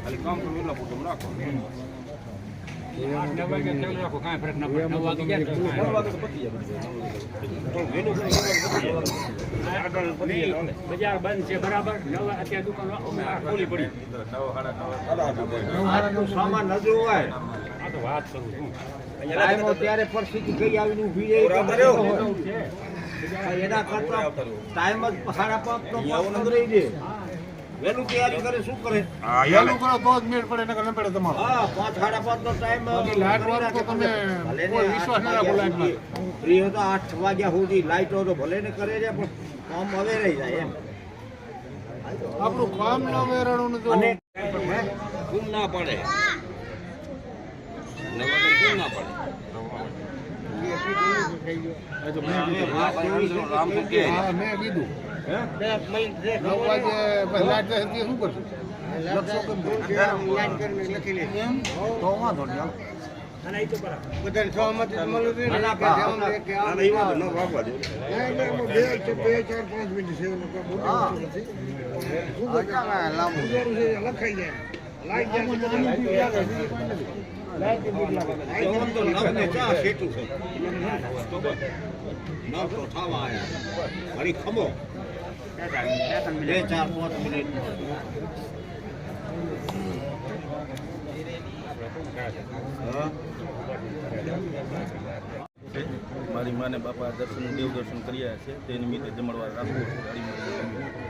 આપણે કામ કરવું એટલા પૂરતું રાખો ટાઈમ રહી જ સાડા પાંચ પંદરેય દે વહેલું તૈયારી કરે શું કરે? હા, યાર. હા પાંચ સાડા પાંચ નો ટાઈમ ફ્રી હતો આઠ વાગ્યા સુધી લાઈટો તો ભલે ને કરે છે પણ કામ હવે રહી જાય એમ. આપણું કામ ન વેરાણું ને તો અને ગુમ ના પડે. નવ ગુમ ના પડે. રામ તો મેં કીધું નવ વાગે લાઈટ જાય શું કરશું લખશો કેમ તો વાંધો નહીં હાલો. અને એ તો બરાબર બધાને સહમતી તો જોઈએ કે ના, જેમ ના. લે કે ના, આમ ના, ઈ વાંધો ન વાગવા દે. ના, એટલે એમાં બે ચાર પાંચ મિનિટ છે, લખાઈ જાય લાઈટ જાય મારી માને બાપા દર્શન દેવ દર્શન કર્યા છે તે નિમિત્તે જમણવાર રાખવું છું.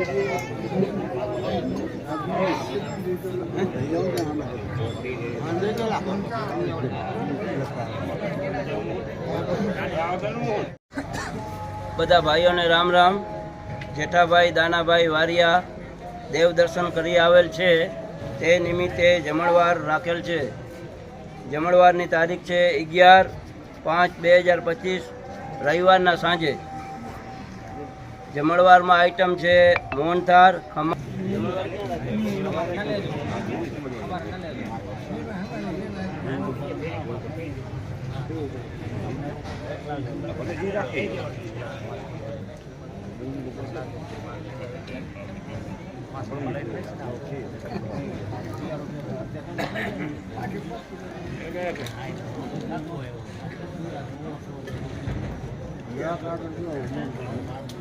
બધા ભાઈઓને રામ રામ. જેઠાભાઈ, દાનાભાઈ, વારિયા દેવ દર્શન કરી આવેલ છે. તે નિમિત્તે જમણવાર રાખેલ છે. જમણવારની તારીખ છે અગિયાર પાંચ બે હજાર પચીસ, રવિવારના સાંજે. જમણવારમાં આઈટમ છે મોહનથાર ખમણ